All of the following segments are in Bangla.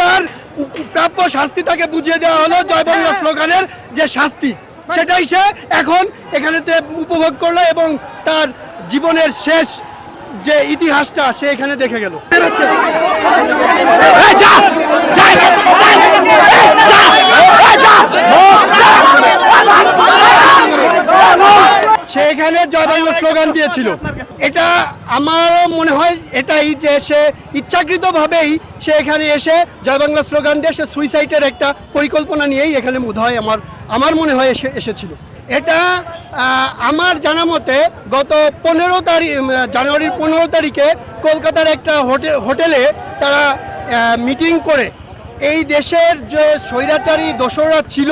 তার প্রাপ্য শাস্তি তাকে বুঝিয়ে দেওয়া হলো জয় বাংলা স্লোগানের যে শাস্তি, সেটাই সে এখন এখানেতে উপভোগ করল এবং তার জীবনের শেষ যে ইতিহাসটা সে এখানে দেখে গেল। এখানে জয় বাংলা স্লোগান দিয়েছিল। এটা আমারও মনে হয় এটাই যে সে ইচ্ছাকৃতভাবেই সে এখানে এসে জয় বাংলা স্লোগান দিয়ে সে সুইসাইডের একটা পরিকল্পনা নিয়েই এখানে বোধ হয় আমার আমার মনে হয় এসে, এসেছিল। এটা আমার জানা মতে গত পনেরো তারিখ জানুয়ারির পনেরো তারিখে কলকাতার একটা হোটেল হোটেলে তারা মিটিং করে এই দেশের যে স্বৈরাচারী দোসররা ছিল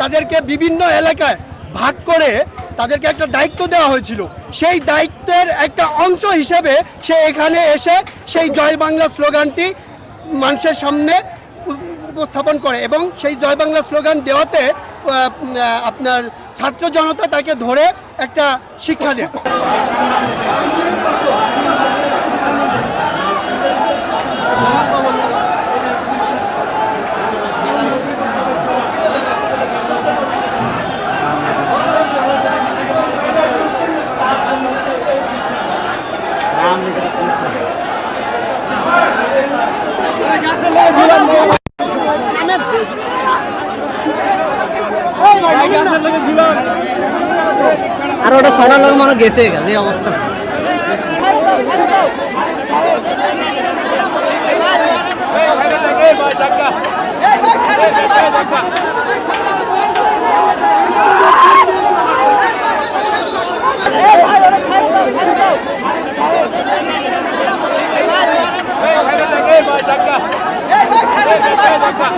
তাদেরকে বিভিন্ন এলাকায় ভাগ করে তাদেরকে একটা দায়িত্ব দেওয়া হয়েছিল। সেই দায়িত্বের একটা অংশ হিসেবে সে এখানে এসে সেই জয় বাংলা স্লোগানটি মানুষের সামনে উপস্থাপন করে এবং সেই জয় বাংলা স্লোগান দেওয়াতে আপনার ছাত্র জনতা তাকে ধরে একটা শিক্ষা দেয়। আর ওটা সবার লোক মনে গেছে এই অবস্থা। ধাক্কা